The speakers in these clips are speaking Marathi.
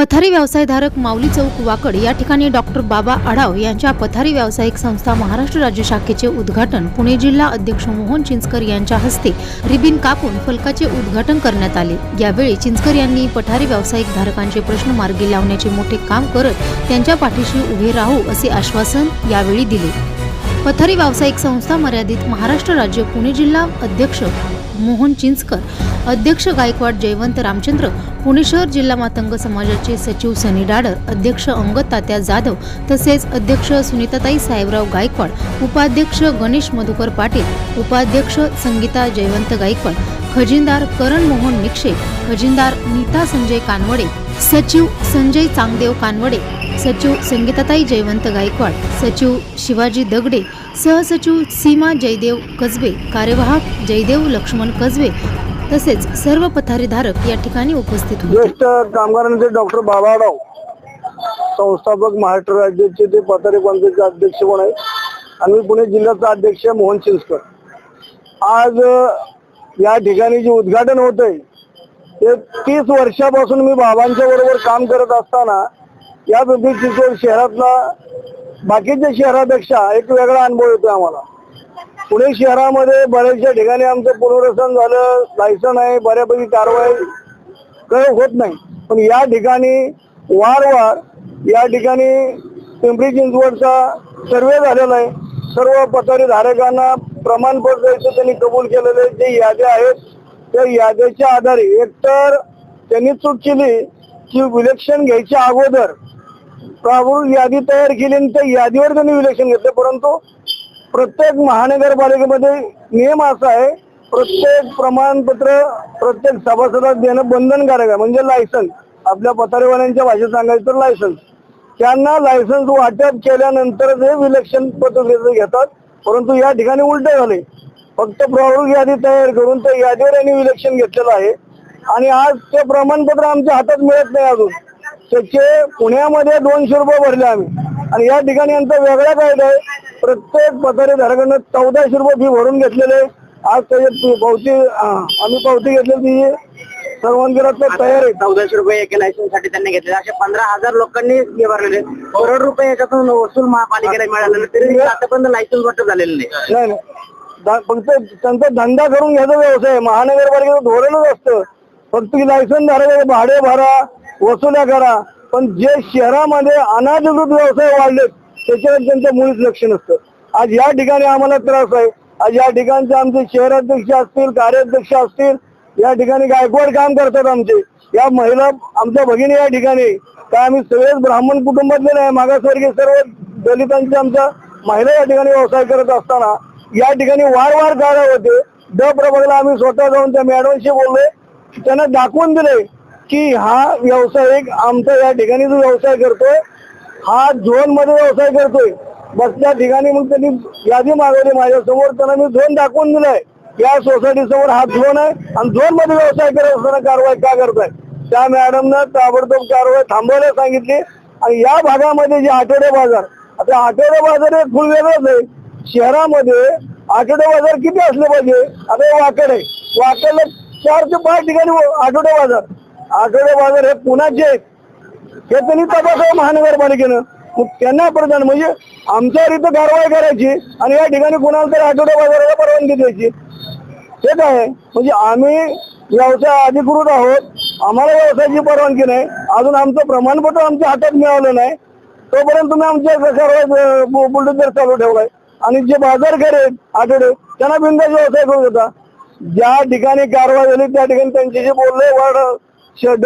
पथारी व्यवसायधारक माऊली चौक वाकड या ठिकाणी डॉक्टर बाबा आढाव यांच्या पथारी व्यावसायिक संस्था महाराष्ट्र राज्य शाखेचे उद्घाटन पुणे जिल्हा अध्यक्ष मोहन चिंचकर यांच्या हस्ते रिबिन कापून फलकाचे उद्घाटन करण्यात आले. यावेळी चिंचकर यांनी पठारी व्यावसायिक धारकांचे प्रश्न मार्गी लावण्याचे मोठे काम करत त्यांच्या पाठीशी उभे राहू असे आश्वासन यावेळी दिले. पथारी व्यावसायिक संस्था मर्यादित महाराष्ट्र राज्य पुणे जिल्हा अध्यक्ष मोहन चिंचकर अध्यक्ष गायकवाड जयवंत रामचंद्र पुणे शहर जिल्हा मातंग समाजाचे सचिव सनी डाडर अध्यक्ष अंगद तात्या जाधव तसेच अध्यक्ष सुनीताताई साहेबराव गायकवाड उपाध्यक्ष गणेश मधुकर पाटील उपाध्यक्ष संगीता जयवंत गायकवाड खजिनदार करण मोहन निक्षे खजिनदार नीता संजय कानवडे सचिव संजय चांगदेव कानवडे सचिव संगीताताई जयवंत गायकवाड सचिव शिवाजी दगडे सहसचिव सीमा जयदेव कसबे कार्यवाहक जयदेव लक्ष्मण कसबे तसेच सर्व पथारीधारक या ठिकाणी उपस्थित होते. ज्येष्ठ कामगारांचे डॉक्टर बाबाराव संस्थापक महाराष्ट्र राज्याचे ते पथारी पंचायतचे अध्यक्ष पण आहे आणि पुणे जिल्ह्याचा अध्यक्ष मोहन चिंचकर आज या ठिकाणी जे उद्घाटन होत आहे ते तीस वर्षापासून मी बाबांच्या बरोबर काम करत असताना या पिंपरी चिंचवड शहरातला बाकीच्या शहरापेक्षा एक वेगळा अनुभव येतो आम्हाला. पुणे शहरामध्ये बऱ्याचशा ठिकाणी आमचं पुनर्वसन झालं लायसन आहे बऱ्यापैकी कारवाई काही होत नाही. पण या ठिकाणी वारंवार या ठिकाणी पिंपरी चिंचवडचा सर्वे झालेला आहे. सर्व पथारी धारकांना प्रमाणपत्र द्यायचं त्यांनी कबूल केलेले जे याद्या आहेत त्या याद्याच्या आधारे एकतर त्यांनी चूक केली की विलक्षण घ्यायच्या अगोदर प्रारूप यादी तयार केली आणि त्या यादीवर त्यांनी विलक्षण घेतलं. परंतु प्रत्येक महानगरपालिकेमध्ये नियम असा आहे प्रत्येक प्रमाणपत्र प्रत्येक सभासदात देणं बंधनकारक आहे. म्हणजे लायसन्स आपल्या पथारेवाल्यांच्या भाषेत सांगायचं तर लायसन्स त्यांना लायसन्स वाटप केल्यानंतर ते विलक्षण पत्र घेतात. परंतु या ठिकाणी उलट झाले. फक्त प्रारूप यादी तयार करून त्या यादीवर यांनी विलक्षण घेतलेलं आहे. आणि आज ते प्रमाणपत्र आमच्या हातात मिळत नाही अजून. त्याचे पुण्यामध्ये दोनशे रुपये भरले आम्ही. आणि या ठिकाणी यांचा वेगळा कायदा आहे. प्रत्येक पथारी धारकांना चौदाशे रुपये फी भरून घेतलेले आज त्याच्यात पावती आम्ही पावती घेतलेली ती सर्वांकडे तयार आहे. चौदाशे रुपये एका लायसन्ससाठी त्यांनी घेतले असे पंधरा हजार लोकांनी हे भरलेले करोड रुपये याच्यातून वसूल महापालिकेला मिळालेले तरी आतापर्यंत लायसन्स वाटप झालेलं नाही. नाही फक्त त्यांचा धंदा करून घ्यायचा व्यवसाय. महानगरपालिकेचं धोरणच असतं. फक्त लायसन धारक भाडे भरा वसुल्या करा. पण जे शहरामध्ये अनाधिकृत व्यवसाय वाढलेत त्याच्यावर त्यांचं मुळीच लक्ष नसतं. आज या ठिकाणी आम्हाला त्रास आहे. आज या ठिकाणचे आमचे शहराध्यक्ष असतील कार्याध्यक्ष असतील या ठिकाणी गायकवाड काम करतात आमचे. या महिला आमच्या भगिनी या ठिकाणी. काय आम्ही सगळेच ब्राह्मण कुटुंबातले नाही मागासवर्गीय सर्व दलितांचे आमच्या महिला या ठिकाणी व्यवसाय करत असताना या ठिकाणी वारंवार काढा होते. द प्रभागाला आम्ही स्वतः जाऊन त्या मॅडमशी बोललोय. त्यांना दाखवून दिले की हा व्यावसायिक आमचा या ठिकाणी जो व्यवसाय करतोय हा झोनमध्ये व्यवसाय करतोय. बस त्या ठिकाणी मग त्यांनी यादी मागवली. माझ्यासमोर त्यांना मी झोन दाखवून दिलाय. या सोसायटी समोर हा झोन आहे आणि झोनमध्ये व्यवसाय करत असताना कारवाई का करताय? त्या मॅडमनं ताबडतोब कारवाई थांबवायला सांगितली. आणि या भागामध्ये जे आठवडे बाजार आता आठवडे बाजार हे फुल वेगळंच आहे. शहरामध्ये आठवडे बाजार किती असले पाहिजे? आता वाकड आहे. वाकडला चार ते पाच ठिकाणी आठवडे बाजार. आठवडे बाजार हे पुण्याचे हे त्यांनी तपासावं महानगरपालिकेनं. मग त्यांना प्रधान म्हणजे आमच्यावर इथं कारवाई करायची आणि या ठिकाणी कुणाला तरी आठवडे बाजाराला परवानगी द्यायची. ते काय आहे? म्हणजे आम्ही व्यवसाय अधिकृत आहोत. आम्हाला व्यवसायाची परवानगी नाही. अजून आमचं प्रमाणपत्र आमच्या हातात मिळालं नाही. तोपर्यंत तुम्ही आमच्या कारवाई बुलडोजर चालू ठेवलाय. आणि जे बाजार आहेत आठवडे त्यांना बिंदास व्यवसाय करू देता ज्या ठिकाणी कारवाई झाली त्या ठिकाणी त्यांच्याशी बोलले वाढ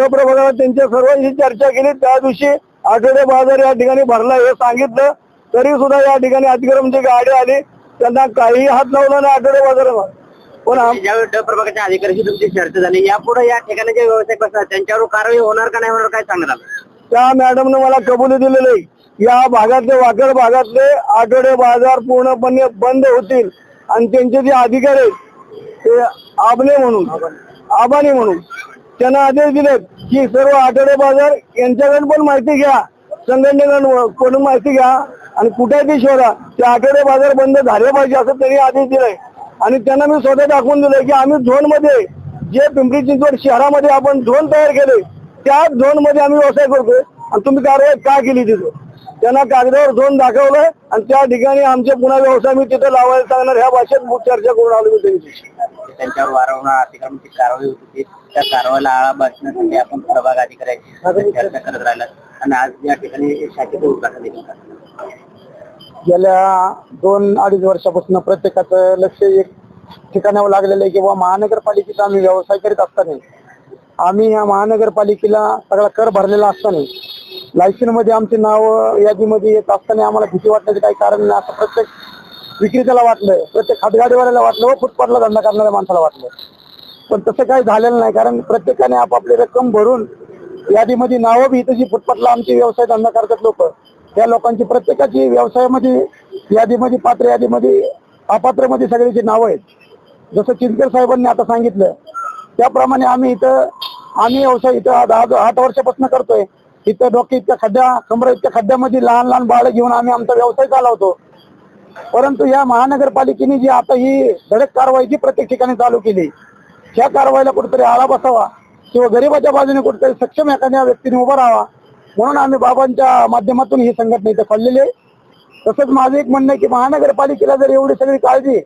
प्रभागाला त्यांच्या सर्वांशी चर्चा केली. त्या दिवशी आठवडे बाजार या ठिकाणी भरला हे सांगितलं. तरी सुद्धा या ठिकाणी अतिक्रमची गाडी आली. त्यांना काही हात लावला नाही आठवडे बाजाराला. पण ज्यावेळी ड प्रभागाच्या अधिकाऱ्याशी तुमची चर्चा झाली यापुढे या ठिकाणी जे व्यवसाय कसं त्यांच्यावर कारवाई होणार का नाही होणार काय सांगणार आलं त्या मॅडमने मला कबुली दिलेली आहे. या भागातले वाकड भागातले आठवडे बाजार पूर्णपणे बंद होतील. आणि त्यांचे जे अधिकारी आहेत ते आबले म्हणून आबानी म्हणून. त्यांना आदेश दिलेत की सर्व आठवडे बाजार यांच्याकडे पण माहिती घ्या संघटनेकडून माहिती घ्या आणि कुठे ते शोधा. ते आठवडे बाजार बंद झाले पाहिजे असं त्यांनी आदेश दिलाय आणि त्यांना मी स्वतः दाखवून दिलंय की आम्ही झोनमध्ये जे पिंपरी चिंचवड शहरामध्ये आपण झोन तयार केले त्या झोनमध्ये आम्ही व्यवसाय करतोय. आणि तुम्ही कारवाई का केली तिथं? त्यांना कागदावर झोन दाखवलंय आणि त्या ठिकाणी आमचे पुन्हा व्यवसाय मी तिथं लावायला सांगणार ह्या भाषेत चर्चा करून आलो मी त्यांची त्यांच्यावर वारंवार अतिक्रमणची कारवाई होत होती. त्या कारवाईला आळा बसण्यासाठी आपण प्रभाग अधिकाऱ्याची चर्चा करत राहिला आणि आज या ठिकाणी शाखेचं उद्घाटन देखील. गेल्या दोन अडीच वर्षापासून प्रत्येकाचं लक्ष एक ठिकाणावर लागलेलं आहे किंवा महानगरपालिकेचा आम्ही व्यवसाय करीत असताना आम्ही या महानगरपालिकेला सगळा कर भरलेला असताना लायसनमध्ये आमचे नाव यादीमध्ये येत असताना आम्हाला भीती वाटण्याचं काही कारण नाही. असं प्रत्येक विक्रेत्याला वाटलं प्रत्येक हातगाडीवाल्याला वाटलं व फुटपाथला धंदा करणाऱ्या माणसाला वाटलं. पण तसं काही झालेलं नाही कारण प्रत्येकाने आपापली रक्कम भरून यादीमध्ये नावं बी इथं जी फुटपाथला आमचे व्यवसाय धंदा करतात लोक त्या लोकांची प्रत्येकाची व्यवसायामध्ये यादीमध्ये पात्र यादीमध्ये अपात्रमध्ये सगळ्याची नावं आहेत. जसं चिंतकर साहेबांनी आता सांगितलं त्याप्रमाणे आम्ही इथं आम्ही व्यवसाय इथं आज आठ वर्षापासून करतोय. इथं डोके इतक्या खड्ड्या कमरा इतक्या खड्ड्यामध्ये लहान लहान बाळ घेऊन आम्ही आमचा व्यवसाय चालवतो. परंतु या महानगरपालिकेने जी आता ही धडक कारवाई जी प्रत्येक ठिकाणी चालू केली त्या कारवाईला कुठेतरी आळा बसावा किंवा गरिबाच्या बाजूने कुठेतरी सक्षम एखाद्या व्यक्तीने उभा राहावा म्हणून आम्ही बाबांच्या माध्यमातून ही संघटना इथे खोललेली आहे. तसंच माझं एक म्हणणं आहे की महानगरपालिकेला जर एवढी सगळी काळजी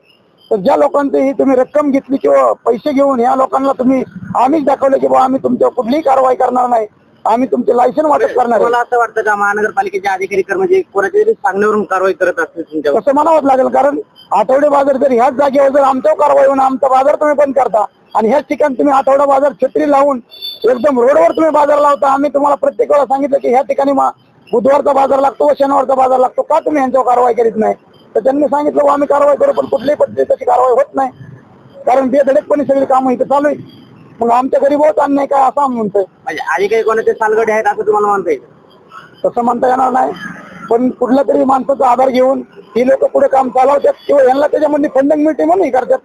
तर ज्या लोकांची ही तुम्ही रक्कम घेतली किंवा पैसे घेऊन या लोकांना तुम्ही आम्हीच दाखवलं की बाबा आम्ही तुमच्यावर कुठलीही कारवाई करणार नाही. आम्ही तुमचे लायसन वाटप करणार आहे. तुम्हाला असं वाटतं का महानगरपालिकेचे अधिकारी कर्मचारी कोणाच्या तरी सांगण्यावरून कारवाई करत असतील तुमच्यावर? तसं म्हणावंच लागेल कारण आठवडे बाजार जर ह्याच जागेवर जर आमच्यावर कारवाई होऊन आमचा बाजार तुम्ही बंद करता आणि ह्याच ठिकाणी तुम्ही आठवडा बाजार छत्री लावून एकदम रोडवर तुम्ही बाजार लावता आम्ही तुम्हाला प्रत्येक वेळा सांगितलं की ह्या ठिकाणी मा- बुधवारचा बाजार लागतो व शनिवारचा बाजार लागतो का तुम्ही यांच्यावर कारवाई करीत नाही? तर त्यांनी सांगितलं "बुवा, आम्ही कारवाई करू पण कुठल्याही पद्धतीची तशी कारवाई होत नाही. कारण बेधडकपणे सगळी कामं इथं चालू आहे मग आमच्या गरीब होत अन्याय काय असं आम्ही म्हणतोय. म्हणजे अधिकारी कोणाचे सालगडे आहेत असं तुम्हाला म्हणता येईल? तसं म्हणता येणार नाही. पण कुठल्या तरी माणसाचा आधार घेऊन ही लोक पुढे काम चालवतात. किंवा यांना त्याच्यामध्ये फंडिंग मिळते म्हणून हे करतात.